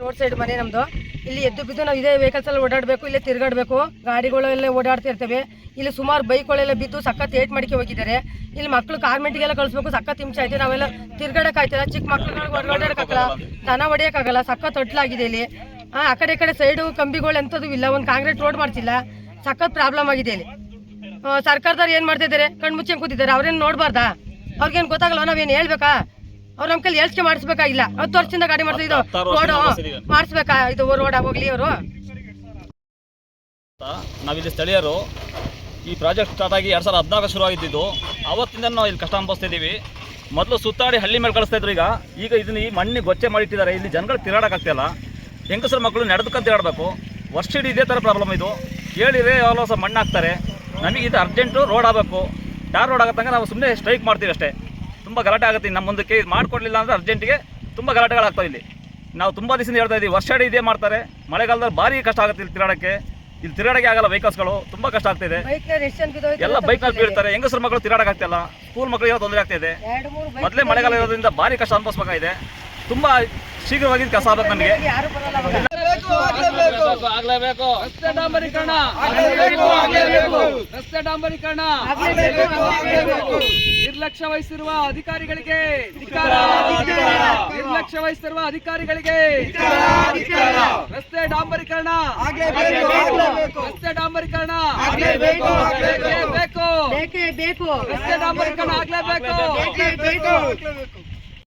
Road side ಮನೆ ನಮ್ದು. ಇಲ್ಲಿ ಎದ್ದು ಬಿದ್ದು ನಾವು ಇದೇ ವೆಹಿಕಲ್ಸ್ ಅಲ್ಲಿ ಓಡಾಡಬೇಕು, ಇಲ್ಲೇ ತಿರ್ಗಾಡ್ಬೇಕು, ಗಾಡಿಗಳೆಲ್ಲ ಓಡಾಡ್ತಿರ್ತವೆ ಇಲ್ಲಿ ಸುಮಾರು ಬೈಕ್ಗಳೆಲ್ಲ ಬಿದ್ದು ಸಖತ್ ಏಟ್ ಮಾಡಿಕೆ ಹೋಗಿದ್ದಾರೆ. ಇಲ್ಲಿ ಮಕ್ಕಳು ಕಾರ್ಮೆಂಟ್ಗೆಲ್ಲ ಕಳಿಸ್ಬೇಕು, ಸಖತ್ ಹಿಂಸೆ ಆಯ್ತು. ನಾವೆಲ್ಲ ತಿರ್ಗಾಡಕ್ ಆಯ್ತಿಲ್ಲ ಚಿಕ್ಕ ಮಕ್ಳುಗಳಿಗೆ ಓಡಾಡಕ್ಕಾಗಲ್ಲ, ದನ ಹೊಡೆಯೋಕ್ಕಾಗಲ್ಲ, ಸಖತ್ ತೊಟ್ಲಾಗಿದೆ ಇಲ್ಲಿ. ಆ ಕಡೆ ಈ ಕಡೆ ಸೈಡು ಕಂಬಿಗಳು ಎಂಥದ್ದು ಇಲ್ಲ, ಒಂದು ಕಾಂಕ್ರೀಟ್ ರೋಡ್ ಮಾಡ್ತಿಲ್ಲ ಸಖತ್ ಪ್ರಾಬ್ಲಮ್ ಆಗಿದೆ ಇಲ್ಲಿ. ಸರ್ಕಾರದವ್ರು ಏನು ಮಾಡ್ತಿದ್ದಾರೆ? ಕಣ್ಣು ಮುಚ್ಚಿ ಕೂತಿದ್ದಾರೆ. ಅವ್ರೇನ್ ನೋಡಬಾರ್ದಾ? ಅವ್ರಿಗೇನು ಗೊತ್ತಾಗಲ್ಲ ನಾವೇನು ಹೇಳ್ಬೇಕಾ? ಅವ್ರ ನಮ್ ಕೈಲಿ ಎಲ್ಸ್ಕೆ ಮಾಡಿಸ್ಬೇಕಾಗಿಲ್ಲ. ಹತ್ತು ವರ್ಷದಿಂದ ಗಾಡಿ ಮಾಡ್ತಾ ಇದು ರೋಡ್ ಮಾಡಿಸ್ಬೇಕಾ ಇದು ರೋಡ್ ಹೋಗ್ಲಿ ಅವರು ನಾವಿಲ್ಲಿ ಸ್ಥಳೀಯರು ಈ ಪ್ರಾಜೆಕ್ಟ್ ಸ್ಟಾರ್ಟ್ ಆಗಿ ಎರಡು ಸಾವಿರದ ಹದಿನಾಲ್ಕು ಶುರು ಆಗಿದ್ದು ಅವತ್ತಿಂದ ನಾವು ಇಲ್ಲಿ ಕಷ್ಟ ಅನುಭವಿಸ್ತಿದ್ದೀವಿ ಮೊದಲು ಸುತ್ತಾಡಿ ಹಳ್ಳಿ ಮೇಲೆ ಕಳಿಸ್ತಾ ಇದ್ರು ಈಗ. ಈಗ ಇದನ್ನ ಈ ಮಣ್ಣಿ ಗೊಚ್ಚೆ ಮಾಡಿಟ್ಟಿದ್ದಾರೆ ಇಲ್ಲಿ ಜನಗಳು ತಿರಾಡೋಕ್ಕಾಗ್ತಿಲ್ಲ ಹೆಂಗಸರ ಮಕ್ಕಳು ನಡೆದುಕೊಂಡು ಹೇಳಬೇಕು. ವರ್ಷ ಇಡೀ ಇದೇ ಥರ ಪ್ರಾಬ್ಲಮ್ ಇದು. ಕೇಳಿದ್ರೆ ಯಾವಾಗ ಸಹ ಮಣ್ಣು ಹಾಕ್ತಾರೆ ನಮಗೆ ಇದು ಅರ್ಜೆಂಟು ರೋಡ್ ಆಗಬೇಕು. ಟಾರ್ ರೋಡ್ ಆಗತ್ತಂಗೆ ನಾವು ಸುಮ್ಮನೆ ಸ್ಟ್ರೈಕ್ ಮಾಡ್ತೀವಿ ಅಷ್ಟೇ. ತುಂಬ ಗಲಾಟೆ ಆಗುತ್ತೆ ನಮ್ಮ ಮುಂದಕ್ಕೆ. ಇದು ಮಾಡಿಕೊಡ್ಲಿಲ್ಲ ಅಂದರೆ ಅರ್ಜೆಂಟಿಗೆ ತುಂಬ ಗಲಾಟೆಗಳಾಗ್ತಾ ಇಲ್ಲಿ. ನಾವು ತುಂಬ ದಿವಸದಿಂದ ಹೇಳ್ತಾ ಇದ್ದೀವಿ ವರ್ಷ ಇದೇ ಮಾಡ್ತಾರೆ. ಮಳೆಗಾಲದಲ್ಲಿ ಭಾರಿ ಕಷ್ಟ ಆಗುತ್ತೆ ಇಲ್ಲಿ ತಿರಾಡಕ್ಕೆ ಇಲ್ಲಿ ತಿರುಗಾಡಕ್ಕೆ ಆಗಲ್ಲ ವೆಹಿಕಲ್ಸ್ಗಳು ತುಂಬ ಕಷ್ಟ ಆಗ್ತಿದೆ ಎಲ್ಲ ಬೈಕ್ನಲ್ಲಿ ಬೀಳ್ತಾರೆ. ಹೆಂಗಸರ ಮಕ್ಕಳು ತಿರುಗಾಡಕ್ ಆಗ್ತಿಲ್ಲ ಸ್ಕೂಲ್ ಮಕ್ಕಳಿಗೆ ತೊಂದರೆ ಆಗ್ತಾ ಇದೆ. ಎರಡು ಮೂರು ಬೈಕ್ ಮೊದಲೇ ಮಳೆಗಾಲ ಇರೋದ್ರಿಂದ ಭಾರಿ ಕಷ್ಟ ಅನುಭವಿಸ್ಬೇಕಾಗಿದೆ. ತುಂಬಾ ಶೀಘ್ರವಾಗಿ ಕಸ ಆಗ್ಬೇಕು ನಮಗೆ. ಯಾರು ಬರಲ್ಲ ಅವಾಗ. ಆಗ್ಲೇಬೇಕು ರಸ್ತೆ ಡಾಂಬರೀಕರಣ. ರಸ್ತೆ ಡಾಂಬರೀಕರಣ. ಆಗ್ಲೇಬೇಕು, ಆಗ್ಲೇಬೇಕು. ನಿರ್ಲಕ್ಷ್ಯ ವಹಿಸಿರುವ ಅಧಿಕಾರಿಗಳಿಗೆ. ನಿರ್ಲಕ್ಷ್ಯ ವಹಿಸಿರುವ ಅಧಿಕಾರಿಗಳಿಗೆ ರಸ್ತೆ ಡಾಂಬರೀಕರಣ ರಸ್ತೆ ಡಾಂಬರೀಕರಣ ಆಗ್ಲೇಬೇಕು, ಆಗ್ಲೇಬೇಕು. ಬೇಕು. ಬೇಕೇ ಬೇಕು. ರಸ್ತೆ ಡಾಂಬರೀಕರಣ ಆಗ್ಲೇಬೇಕು. ಬೇಕೇ ಬೇಕು.